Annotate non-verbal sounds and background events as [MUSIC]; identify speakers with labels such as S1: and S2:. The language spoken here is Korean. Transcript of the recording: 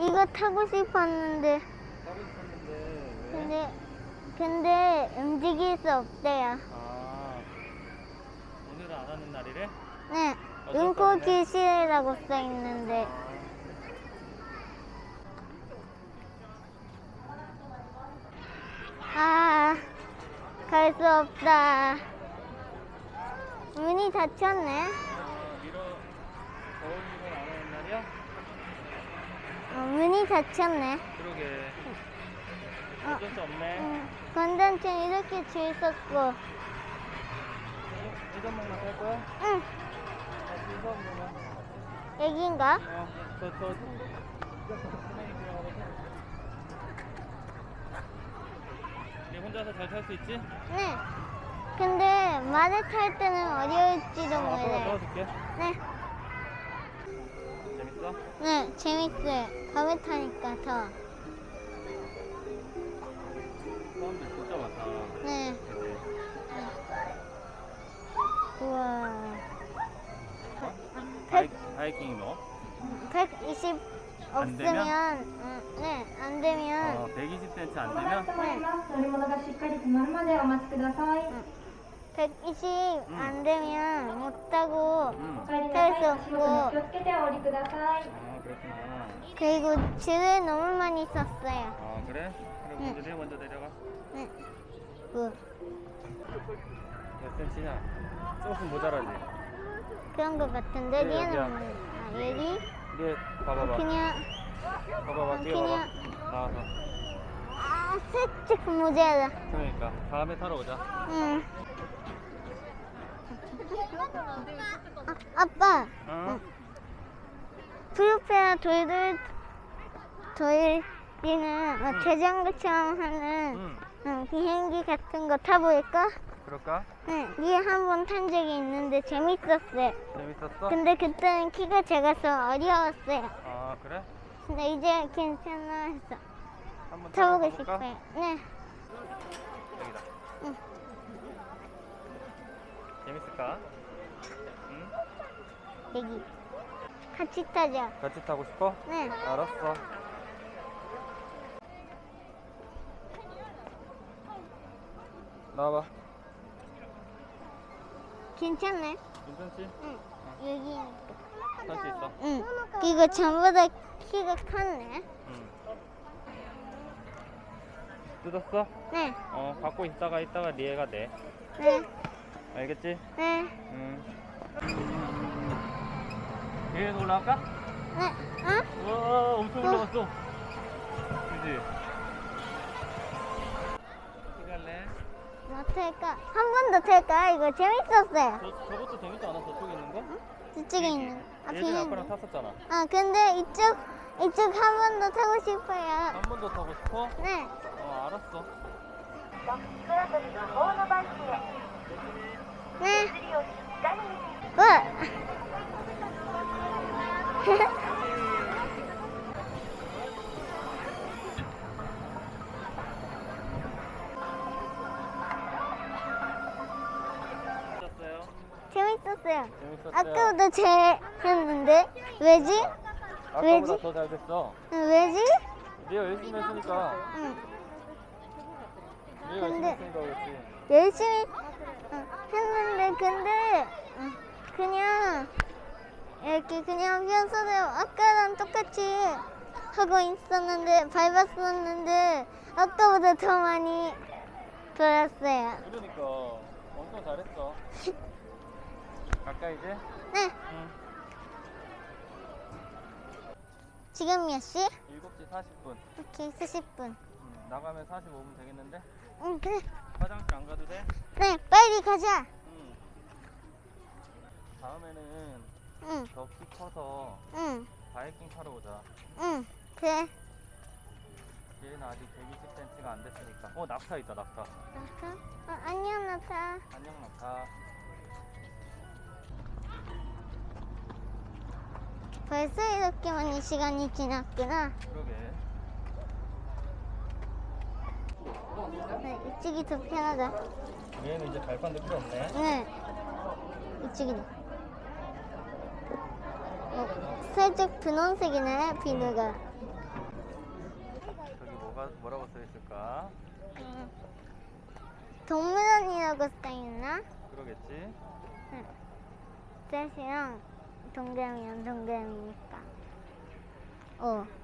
S1: 이거 타고 싶었는데
S2: 타고 싶었는데 왜?
S1: 근데 근데 움직일 수 없대요.
S2: 아 오늘은 안 하는 날이래?
S1: 네. 응코. 기실이라고 써 있는데 아, 갈 수 없다. 문이 닫혔네.
S2: 아 미러 더울리면 안 하는 날이야?
S1: 어, 닫혔네.
S2: 그러게
S1: 어.
S2: 어쩔 수 없네
S1: 음, 건전증 이렇게 줄 섰고.
S2: 이전목만 할 거야?
S1: 응,
S2: 아 이전목만
S1: 여긴가?
S2: 어저저 네 혼자서 잘 탈 수 있지?
S1: 네. 근데 말을 탈 때는 어려울지도
S2: 아,
S1: 몰라요. 네.
S2: 재밌어?
S1: 네, 재밌어요. 밤에 타니까 더.
S2: 사람들 진짜 많다
S1: 네. 우와.
S2: 바이, 바이킹 너?
S1: 120
S2: 안 되면?
S1: 없으면, 음, 네, 안 되면,
S2: 어 120cm 안
S3: お待
S2: 되면?
S3: ちしております。乗り物がしっかり止まるまでお待ちください。
S1: 120
S2: 음.
S1: 안 되면 못 타고,
S2: 응
S3: お帰りなさい。
S1: そうそう
S3: 足元に気をつけてお降りください。
S2: 아 그렇구나
S1: 그리고 줄을 너무 많이 섰어요.
S2: 아 그래? 그래
S1: 응.
S2: 먼저 내 먼저 내려가
S1: 네. 그,
S2: 몇 cm냐? 조금 모자라지?
S1: 그런 것 같은데,
S2: 네,
S1: 얘는
S2: 여기야.
S1: 없는, 아, 여기?
S2: 이게 봐봐봐
S1: 그냥,
S2: 봐봐봐 뛰어봐봐
S1: 그냥-
S2: 나와서
S1: 아, 살짝 모자라.
S2: 그러니까 다음에 타러 오자
S1: 응. 아, 아빠,
S2: 어?
S1: 프로페라 돌돌 돌리는 어, 자전거처럼 하는
S2: 응
S1: 응, 비행기 같은 거 타볼까?
S2: 그럴까?
S1: 응, 위에 한번 탄 적이 있는데 재밌었어요.
S2: 재밌었어?
S1: 근데 그때는 키가 작아서 어려웠어요.
S2: 아 그래?
S1: 근데 이제 괜찮아 해서
S2: 한번
S1: 타보고
S2: 타볼까?
S1: 싶어요. 네,
S2: 여기다
S1: 응.
S2: 재밌을까? 응?
S1: 여기 같이 타자.
S2: 같이 타고 싶어?
S1: 네,
S2: 알았어 나와봐
S1: 괜찮네.
S2: 괜찮지?
S1: 응, 여기.
S2: 탈수 있어
S1: 응, 이거 전부 다 키가 컸네.
S2: 응 뜯었어?
S1: 네,
S2: 어 갖고 있다가 있다가 리에가 내
S1: 네,
S2: 알겠지?
S1: 네,
S2: 응 위에서 올라갈까?
S1: 네. 어?
S2: 와 엄청 올라갔어 그지? 할래?
S1: 뭐 탈까? 한 번 더 탈까? 이거 재밌었어요.
S2: 저, 저것도 재밌지 않아? 저쪽에 있는 거?
S1: 저쪽에 있는. 아,
S2: 예전에
S1: 비행기.
S2: 아빠랑 탔었잖아
S1: 아, 근데 이쪽, 이쪽 한 번 더 타고 싶어요.
S2: 한 번 더 타고 싶어?
S1: 네.
S2: 어 알았어
S1: 네. 와.
S2: 탔 어요
S1: 재밌었어요.
S2: 재밌었어요
S1: 아까보다 재밌는데? 왜지?
S2: 아까보다
S1: 왜지?
S2: 더 잘 됐어
S1: 응, 왜지?
S2: 네가 열심히 했으니까
S1: 응.
S2: 네가 열심히
S1: 근데-
S2: 했으니까 그렇지
S1: 열심히 응, 근데 응, 그냥 이렇게 그냥 평소대로 아까랑 똑같이 하고 있었는데 밟았었는데 아까보다 더 많이 돌았어요.
S2: 그러니까 엄청 잘했어 [LAUGHS] 가까이 이제?
S1: 네,
S2: 응
S1: 지금 몇 시?
S2: 7시 40분
S1: 오케이, 40분.
S2: 응, 나가면 45분 되겠는데?
S1: 응, 그래.
S2: 화장실 안 가도 돼?
S1: 네, 빨리 가자.
S2: 응 다음에는
S1: 응,
S2: 더키 커서
S1: 응,
S2: 바이킹 타러 오자
S1: 응, 그래.
S2: 얘는 아직 120cm가 안 됐으니까 어 낙타 있다 낙타
S1: 나타? 어, 안녕, 나타.
S2: 안녕 낙타
S1: 벌써 이렇게 많이 시간이 지났구나.
S2: 그러게
S1: 네, 이쪽이 더 편하다.
S2: 얘는 이제 발판도 필요 없네
S1: 네, 이쪽이다. 어, 살짝 분홍색이네 비누가.
S2: 저기 뭐가 뭐라고 써 있을까?
S1: 음. 동물원이라고 써 있나?
S2: 그러겠지. 응.
S1: 셋이랑 동그라미랑 동그라미니까. 어.